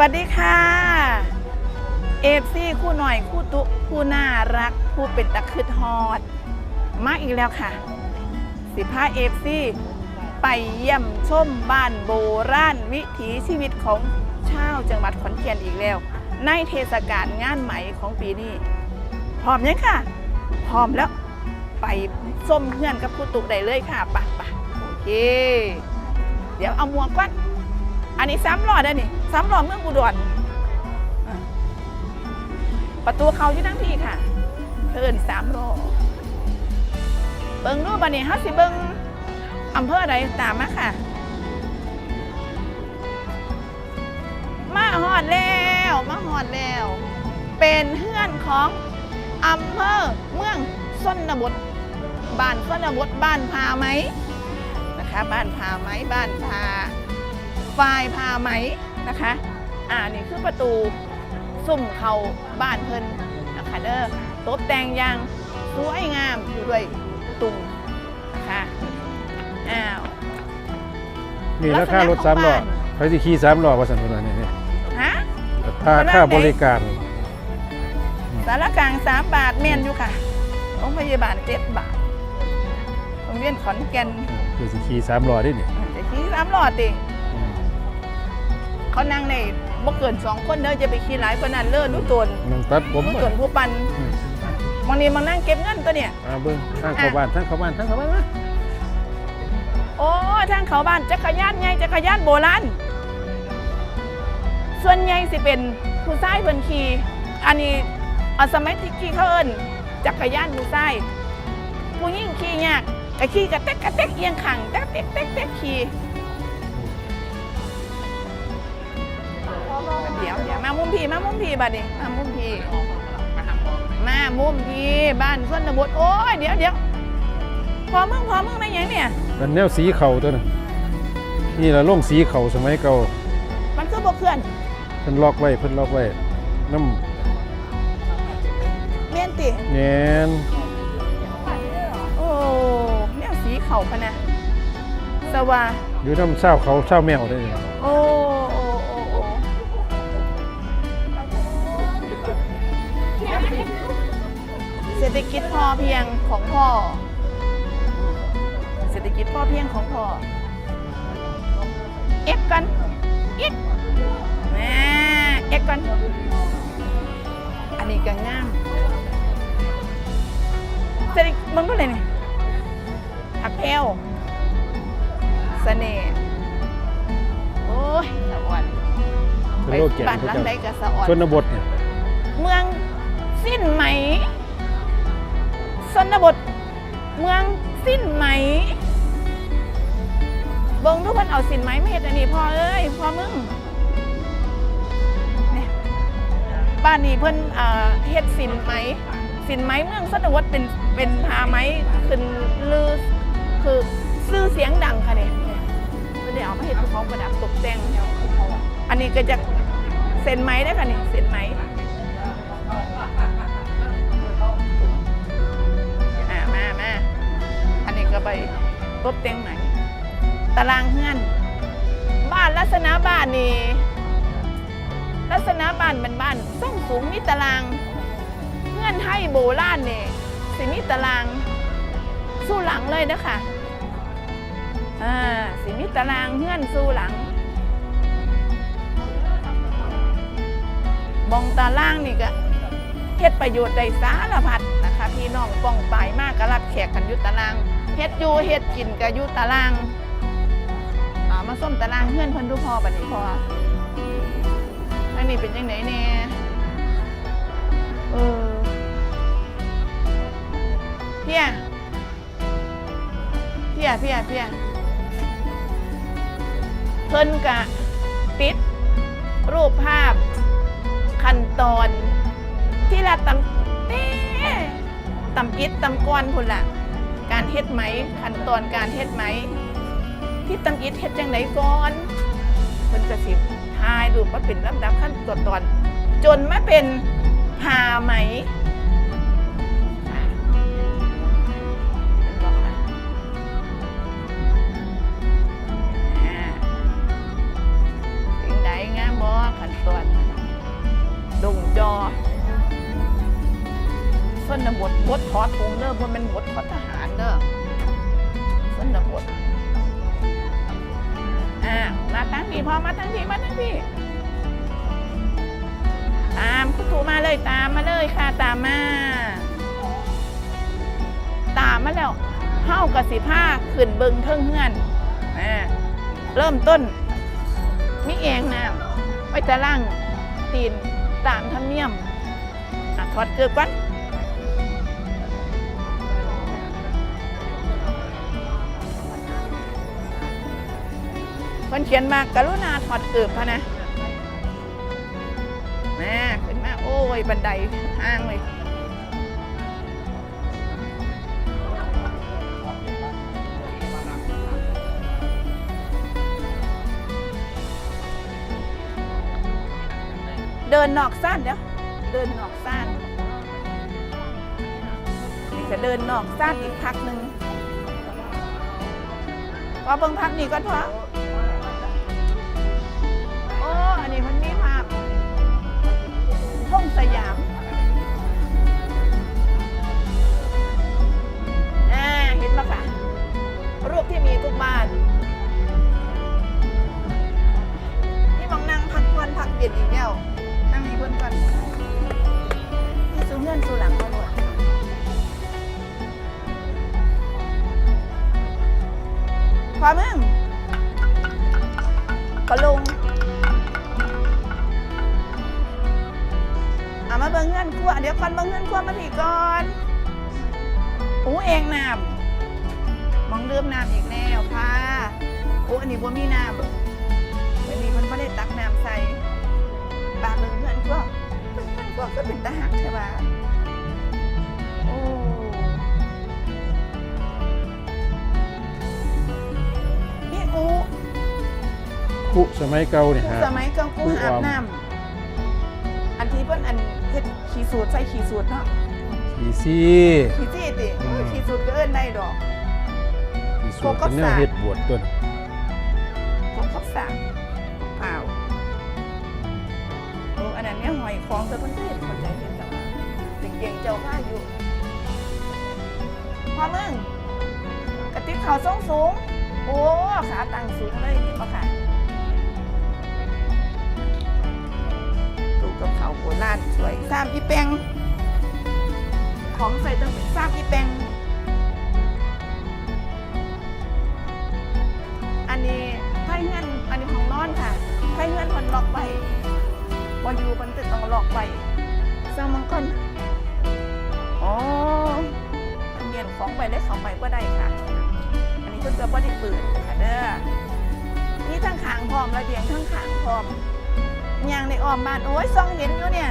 วัสดีค่ะเอฟซีคู่หน่อยคู่ตุคู่น่ารักคู่เป็นตะคืดฮอด มาอีกแล้วค่ะ สิพาเอฟซีไปเยี่ยมชมบ้านโบราณวิถีชีวิตของชาวจังหวัดขอนแก่นอีกแล้ว ในเทศกาลงานไหมของปีนี้พร้อมยังค่ะ พร้อมแล้วไปส้มเพื่อนกับคู่ตุได้เลยค่ะปะปะโอเค เดี๋ยวเอาหมวกก่อน อันนี้ซ้ำหลอดได้นี่ซ้ำหลอดเมืองอุดรอะประตูเขาที่ทั้งที่ค่ะเพิ่นสามหลอดเบิ้งรูปบันนี้ฮัสิเบิ้งอำเภอใดตามมาค่ะ มาหอดแล้ว มาหอดแล้ว เป็นเฮือนของอำเภอเมืองส้นบทบ้านส้นบทบ้านพาไหมนะคะ บ้านพาไหมบ้านพา ฝ่ายพาไหมนะคะอ่านี่คือประตูซุ่มเขาบ้านเพิ่นนะคะเด้อตบแต่งอย่างสวยงามด้วยตุงนะคะอ้าวนี่ราคารถสามล้อใครสิขี่สามล้อว่าสันตุนานี่นี่ฮะค่าคนละค่าไหนบริการ สารกลางสามบาทเมียนอยู่ค่ะโรงพยาบาลเจ็ดบาทโรงเรียนขอนแก่นคือสิขี่สามล้อได้นี่จะขี่สามหลอดติอืม เขานั่งในบ่เกินสองคนเด้อจะไปขี่หลายกว่านั้นเลิศรู้ตัวน้องตัดผมรู้ตัวผู้ปันอืมบางทีมานั่งเก็บเงินตัวเนี่ยอ่าเบิ่งทางเข้าบ้านทางเข้าบ้านทางเข้าบ้านมาโอ้ทางเขาบ้านจักรยานไงจักรยานโบราณส่วนใหญ่สิเป็นผู้ชายเพิ่นขี่อันนี้เอาสมัยที่ขี่เขาเอิ้นจักรยานผู้ชายผู้หญิงขี่ยากกะขี่กระเต๊กกระเต๊กเอียงขังแต๊กเต๊กเต๊กเต๊กขี่ มามุมพี่มามุมพี่บัดนี้มามุมพี่มามุมพี่บ้านส้นบทโอ้ยเดี๋ยวเดี๋ยวพอมึงพอมึงไม่ยังเนี่ยเป็นแนวสีเข่าตัวนึงนี่ละลงสีเข่าสมัยเก่า มันคือบ่เพื่อนเพิ่นล็อกไว้เพิ่นล็อกไว้น้เมียนติำแงนโอ้แนวสีเขาพะนะสว่าอยู่น้ำเศร้าเขาเศร้าแมวได้นี่โอ้โอ้ ฐกิจพอเพียงของพ่อ เศรษฐกิจพอเพียงของพ่อ เอฟกัน เอฟแหม่เอฟกัน อันนี้ก็งามเศรษฐกิจมึงก็เลยนี่ผักแพรวเสน่ห์โอ้ยสะอ่อนเป็นไปโลกแก่บ้านหลังใดก็สะอ่อนชนบทเนี่ย เมืองสิ้นไหม ชนบทเมืองสิ้นไหมเบิ่งดูเพิ่นเอาสินไหมไม่เห็นอันนี้พอเอ้ยพอมึงเนี่ยบ้านนี้เพิ่นเอ่อเฮ็ดสินไหมสินไหมเมืองชนบทเป็นเป็นพาไหมขึ้นลือคือซื้อเสียงดังค่ะเนี่ยเนี่ยเพิ่นได้เอามาเฮ็ดเป็นของประดับตกแต่งอันนี้ก็จะเซ็นไหมได้ค่ะนี่เซ็นไหม ไปตบแต่งใหม่ ตารางเฮือน บ้านลักษณะบ้านนี่ลักษณะบ้านเป็นบ้านส่งสูงมีตารางเฮือนไทยโบราณนี่สิมีตารางสู้หลังเลยนะคะอ่าสิมีตารางเฮือนสู้หลังมองตารางนี่ก็เฮ็ดประโยชน์ได้สารพัดนะคะ พี่น้องป้องปายมากก็รับแขกกันยุตตาราง เฮ็ดอยู่เฮ็ดกินก็อยู่ตารางอ่ามาส้มตารางเพื่อนเพิ่นดูพอบัดนี้พออันนี้เป็นยังไงแน่เออเพียเพียเพียเพียเพิ่นกะติด รูปภาพขั้นตอน ที่ละตำเต้ตำอิดตำก้อนพุ่นละ การเฮ็ดไหมขั้นตอนการเฮ็ดไหมที่ตำอิดเฮ็ดจังไดก่อนเพิ่นก็สิทายดูว่าเป็นลำดับขั้นตอนตอน จนมาเป็นผ้าไหมขั้นตอนดงจอส้นบทบทขอทงเริ่มมันเป็นบทขอทหาร เด้อชนบทอ่ามาตั้งพี่พอมาตั้งพี่มาตั้งพี่ตามคุณครูมาเลยตามมาเลยค่ะตามมา ตามมาแล้วเฮากับสิผ้าขึ้นเบิงเทิงเฮือนอ่าเริ่มต้นมีเองนะไว้จะล่างตีนตามธรรมเนียมอะถอดเกลือก่อน คนเขียนมากกรุณาถอดเกลือพะนะแม่ขึ้นมาโอ้ย บันไดห้างเลยเดินนอกซ่านเดี๋ยวเดินนอกซ่านจะเดินนอกซ่านอีกพักหนึ่งพอเบิ่งพักนี้ก่อนพอ่ามึงก็ลงเอามาเบิ้งเงินขั้วเดี๋ยวก่อนเบิ้งเงินขั้วมาถีก่อนโอ้เองน้ำมองเริ่มน้ำอีกแล้วค่ะอู้อันนี้บ่มีน้ำ มัยเก่าเนี่ยกูฮะสมัยเก่ากูกูอาบออมน้ำอันที่เพิ่นอันเฮ็ดขี้สูตรใส่ขี้สูตรเนาะขี่ซี่ขี้จี้ติอืมขี้สูตรก็เอิ้นได้ดอกขี่สวดเป็นแนวเฮ็ดบวชต้นของขับสากเปล่าโอ้อันนั้นเนี่ยหอยของแต่เพิ่นก็เห็นคนใจเห็นแต่ว่าถึงเก่งเจ้าผ้าอยู่พ่อมึงกระติบเขาสูงสูงโอ้ขาตั้งสูงเลยเห็นปะค่ะาวโบราณสวยสามอีแปงของใส่ต้องเป็นสามอีแปงอันนี้ไพ่เงินอันนี้ของนอนค่ะไพ่เงินมันล็อกไว้วันอยูมันจะต้องล็อกไว้สร้างมังกรอ๋อเมียนของไปได้ของไปก็ได้ค่ะ อันนี้ก็จะบ่ได้เปิดค่ะเด้อนี่ทั้งขางพร้อมระเบียงทั้งขางพร้อม ยางในออมบ้านโอ้ยซองเห็นอยู่เนี่ย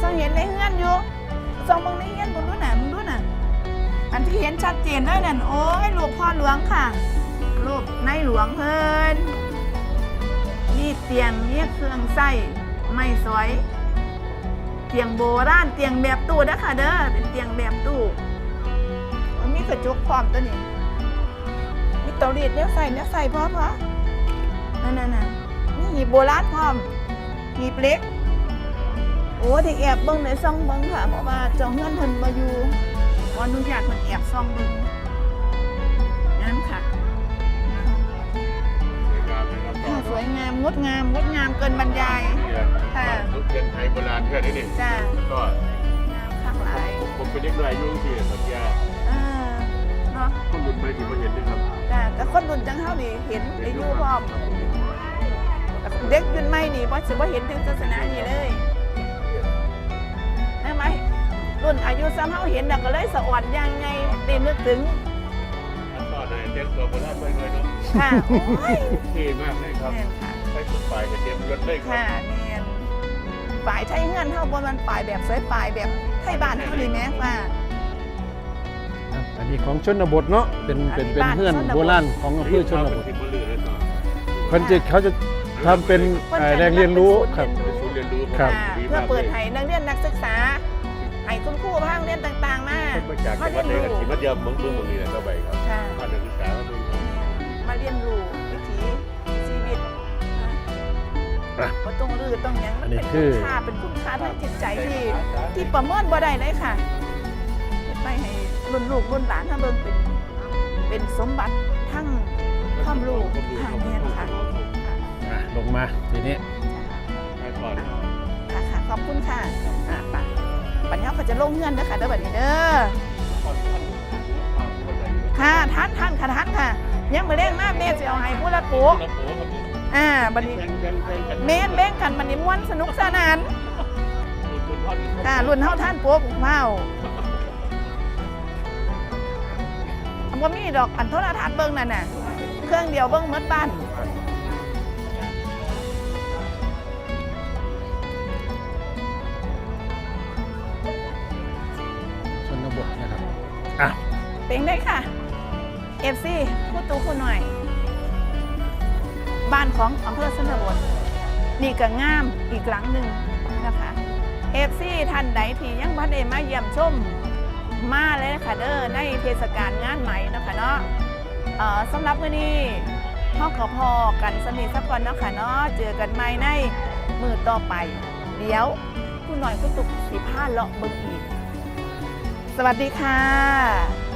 ซองเห็นในเฮือนอยู่ซองมองในเฮือนมึงดูหน่ะมึงดูหน่ะอันที่เห็นชัดเจนเลยนั่นโอ้ยลูกพ่อหลวงค่ะรูปในหลวงเพิ่นนี่เตียงเนี่ยเครื่องใส้ไม่สวยเตียงโบราณเตียงแบบตู้เด้อค่ะเด้อเป็นเตียงแบบตู้มันมีกระจกพร้อมตัวนี้มีเตารีดเนี่ยใส่เนี่ยใส่พร้อมพอนั่นน่นนี่หีบโบราณพร้อม หีบเล็ก โอ้ที่แอบเบิ้งในซ่องเบิ้งค่ะ เพราะว่าเจ้าเงื่อนเพิ่นมาอยู่ขออนุญาตเพิ่นแอบซ่องเบิ้งนั่นค่ะค่ะสวยงามงดงามงดงามเกินบรรยายค่ะลูกเรียนไทยโบราณเพื่อนนี่นี่จ้าก็งามข้างหลายผมผมเป็นเด็กน้อยอายุ่งที่สัญญาเออเนาะคนรุ่นใหม่ที่มาเห็นนะครับจ้าแต่คนรุ่นจังเฮานี่เห็นได้อยู่พร้อมแต่ เด็กยุ่นใหม่นี่บ่สิบ่เห็นถึงศาสนานี่เลยใช่ไหมรุ่นอายุซ้ำเฮาเห็นน่ะก็เลยสะอ่อนยังไงได้นึกถึงอันต่อในเต็มตัวโบราณไปเลยเนาะค่ะโอ้ยเท่มากเลยครับ แม่นค่ะใช้ชุดฝ่ายกับเต็มยศเลยครัค่ะบแม่นฝ่ายไทยเฮือนเฮาบ่แมันฝ่ายแบบสวยฝ่ายแบบไทยบ้านเฮานี่แหม่ว่า อะอันนี้ของชนบทเนาะเป็นเป็นเป็นอันนี้บ้านเพื่อนชนบท โบราณของอำเภอชนบทเป็นที่มือลือเลยต่อ เพิ่นจะเขาจะ ทำเป็นเอ่อแรงเรียนรู้ครับ เป็นศูนย์เรียนรู้ครับ อ่าเพื่อเปิดให้นักเรียนนักศึกษาให้คุณครูภาคเรียนต่างๆมามาจากจังหวัดไหนกันที่มัธยมเมืองเมืองเมืองนี้แหละก็ไปครับค่ะการศึกษาก็มีครับมาเรียนรู้วิถีชีวิตอะว่าต้องรื้อต้องหยังมันอันนี้เป็นคืคุอณค่าเป็นคุณค่าทางจิตใจที่ที่ประเมินบ่ได้เลยค่ะไปให้รุ่นลูกรุ่นหลานถ้าเบิ่งเป็นเป็นสมบัติทั้งความรู้ทางเรียนค่ะค่ะอะ ลงมาทีนี้ไปก่อนค่ะค่ะขอบคุณค่ะอะไปปัญญาก็จะลงเงื่อนเด้อค่ะเด้อบัดนี้เด้อค่ะท่านท่านค่ะท่านค่ะยังไม่เร่งมากเมฆจะเอาให้ผู้ละปูแล้วโผล่ครับอ่าบัดนี้แข่งแข่งแข่งกันเมฆเบ่งกันบัดนี้ม่วนสนุกสนานคุณพ่อค่ะรุ่นเฮาท่านปัวปุกเมาทำก็มีดอกอันโทรทัศน์เบิ่งนั่นน่ะ เครื่องเดียวเบิ่งหมดบ้าน เป็นได้ค่ะเอฟซีพูดตูคุณหน่อย บ้านของอำเภอสนบทนี่ก็งามอีกหลังหนึ่งนะคะเอฟซีท่านใดที่ยังบ่ได้มาเยี่ยมชมมาเลยค่ะเด้อในเทศกาลงานไหมเนะคะเนาะสำหรับมื้อนี้พ่อขอพอกันสนิทสักวันเนาะค่ะเนาะเจอกันใหม่ในมือต่อไป เดี๋ยวคุณหน่อยคุณตุกสีผ้าเลาะเบิ่งอีก สวัสดีค่ะ